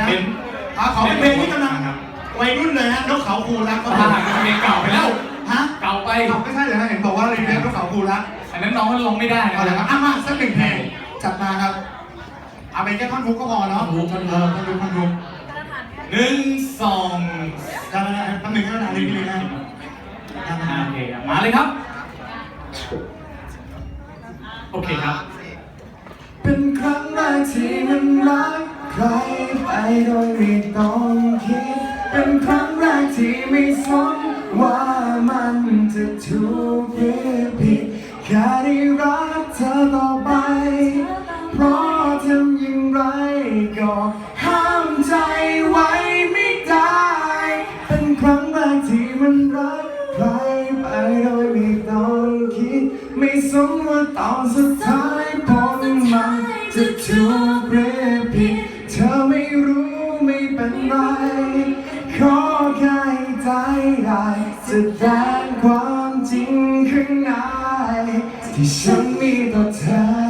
นะเห็น อะขอเป็นเพลงที่กำลังวัยรุ่นเลยฮะนกเขาคูรักครับผอ่ามเพลงเก่าไปแล้ว ฮะเก่าไปเอาไม่ใช่เหรอฮะเห็นบอกว่ารีเมคนกเขาคูรักอันนั้นน้องมันร้องไม่ได้เอาเลยครับอะมาสักหนึ่งเพลงจัดมาครับเอาเป็นแค่ท่อนฮุกก็พอเนาะท่อนฮุกท่อนฮุกเออท่อนฮุกท่อนฮุกหนึ่งสองได้ไหมได้แป๊บหนึงก็ได้เลยพี่เลยนะได้ไหมอ่าฮะโอเคครับมาเลยครับ โอเคครับ เป็นครั้งแรกที่มันรัก ใครไปโดยไม่ต้องคิด เป็นครั้งแรกที่ไม่สนว่ามันจะถูกหรือผิดแค่ได้รักเธอต่อไป เพราะทำอย่างไรก็ห้ามใจไว้ไม่ได้ เป็นครั้งแรกที่มันรักใครไปโดยไม่ต้องคิด ไม่สนว่าตอนสุดท้ายผลมันจะถูกหรือ เป็นไรขอแค่ใจได้แสดงความจริงข้างในที่ฉันมีต่อเธอ